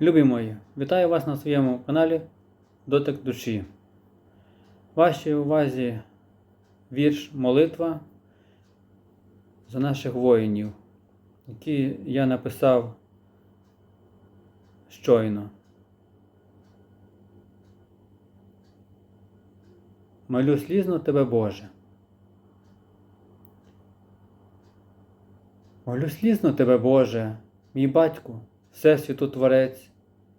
Любі мої, вітаю вас на своєму каналі Дотик душі. Вашій увазі вірш молитва за наших воїнів, які я написав щойно. Молю слізно тебе, Боже. Молю слізно тебе, Боже, мій батьку, Всесвіту Творець,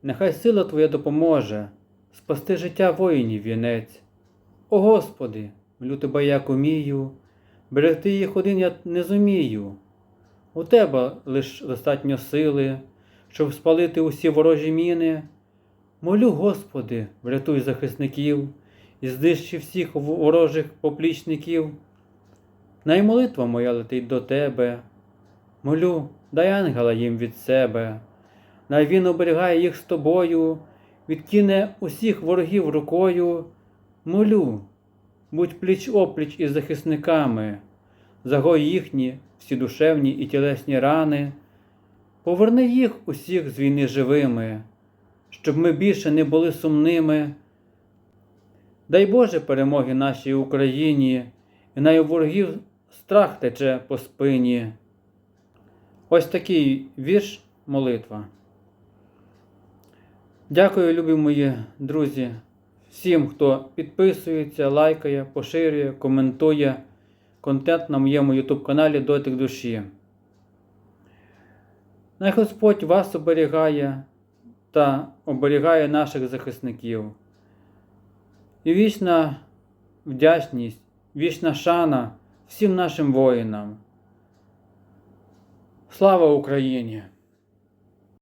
нехай сила Твоя допоможе спасти життя воїнів вінець. О Господи, молю тебе, як умію, берегти їх один я не зумію. У Тебе лиш достатньо сили, щоб спалити усі ворожі міни. Молю, Господи, врятуй захисників і знищи всіх ворожих поплічників. Най молитва моя летить до Тебе. Молю, дай ангела їм від себе, най він оберігає їх з тобою, відкине усіх ворогів рукою. Молю, будь пліч опліч із захисниками, загой їхні всі душевні і тілесні рани, поверни їх усіх з війни живими, щоб ми більше не були сумними. Дай Боже перемоги нашій Україні, і най у ворогів страх тече по спині. Ось такий вірш молитва. Дякую, любі мої друзі, всім, хто підписується, лайкає, поширює, коментує контент на моєму YouTube каналі Дотик душі. Най Господь вас оберігає та оберігає наших захисників. І вічна вдячність, вічна шана всім нашим воїнам. Слава Україні!